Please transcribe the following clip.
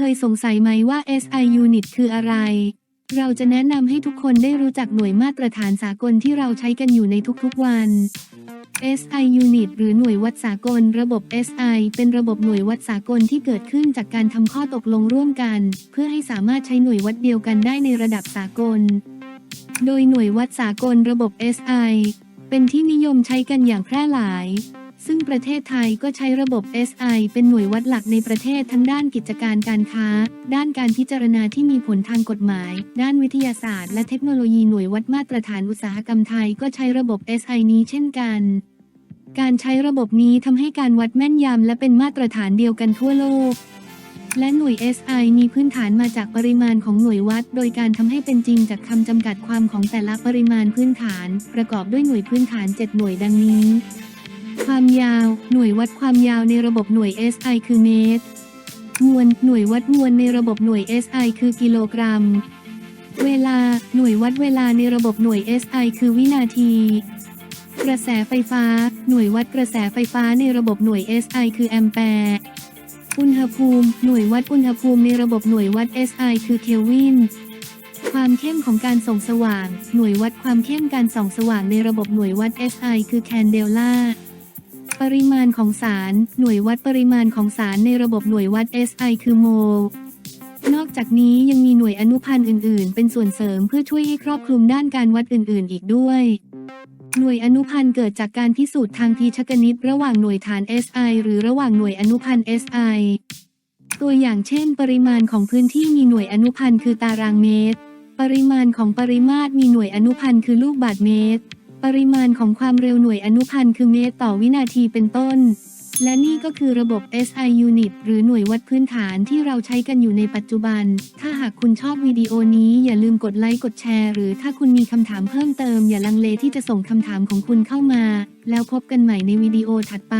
คยสงสัยไหมว่า SI Unit คืออะไร เราจะแนะนำให้ทุกคนได้รู้จักหน่วยมาตรฐานสากลที่เราใช้กันอยู่ในทุกๆวัน SI Unit หรือหน่วยวัดสากล ระบบ SI เป็นระบบหน่วยวัดสากลที่เกิดขึ้นจากการทำข้อตกลงร่วมกัน เพื่อให้สามารถใช้หน่วยวัดเดียวกันได้ในระดับสากล โดยหน่วยวัดสากลระบบ SI เป็นที่นิยมใช้กันอย่างแพร่หลาย ซึ่งประเทศไทยก็ใช้ระบบ SI เป็นหน่วยวัดหลักในประเทศทั้งด้านกิจการการค้า ด้านการพิจารณาที่มีผลทางกฎหมาย ด้านวิทยาศาสตร์และเทคโนโลยีหน่วยวัดมาตรฐานอุตสาหกรรมไทยก็ใช้ระบบ SI นี้เช่นกัน การใช้ระบบนี้ทำให้การวัดแม่นยำและเป็นมาตรฐานเดียวกันทั่วโลกและหน่วย SI มีพื้นฐานมาจากปริมาณของหน่วยวัด โดยการทำให้เป็นจริงจากคำจำกัดความของแต่ละปริมาณพื้นฐาน ประกอบด้วยหน่วยพื้นฐาน 7 หน่วยดังนี้ ความยาว หน่วยวัดความยาวในระบบหน่วย SI คือเมตร มวล หน่วยวัดมวลในระบบหน่วย SI คือกิโลกรัม เวลา หน่วยวัดเวลาในระบบหน่วย SI คือวินาที กระแสไฟฟ้า หน่วยวัดกระแสไฟฟ้าในระบบหน่วย SI คือแอมแปร์อุณหภูมิ หน่วยวัดอุณหภูมิในระบบหน่วยวัด SI คือเคลวิน ความเข้มของการส่องสว่าง หน่วยวัดความเข้มการส่องสว่างในระบบหน่วยวัด SI คือแคนเดลล่า ปริมาณของสาร หน่วยวัดปริมาณของสารในระบบหน่วยวัด SI คือโมลนอกจากนี้ยังมีหน่วยอนุพันธ์อื่น ๆ เป็นส่วนเสริมเพื่อช่วยให้ครอบคลุมด้านการวัดอื่น ๆ อีกด้วย หน่วยอนุพันธ์เกิดจากการพิสูจน์ทางทีชกนิตระหว่างหน่วยฐาน SI หรือระหว่างหน่วยอนุพันธ์ SI ตัวอย่างเช่น ปริมาณของพื้นที่มีหน่วยอนุพันธ์คือตารางเมตร ปริมาณของปริมาตรมีหน่วยอนุพันธ์คือลูกบาศก์เมตร ปริมาณของความเร็วหน่วยอนุพันธ์คือเมตรต่อวินาทีเป็นต้น และนี่ก็คือระบบ SI Unit หรือหน่วยวัดพื้นฐานที่เราใช้กันอยู่ในปัจจุบัน ถ้าหากคุณชอบวิดีโอนี้อย่าลืมกดไลค์กดแชร์ หรือถ้าคุณมีคำถามเพิ่มเติมอย่าลังเลที่จะส่งคำถามของคุณเข้ามา แล้วพบกันใหม่ในวิดีโอถัดไป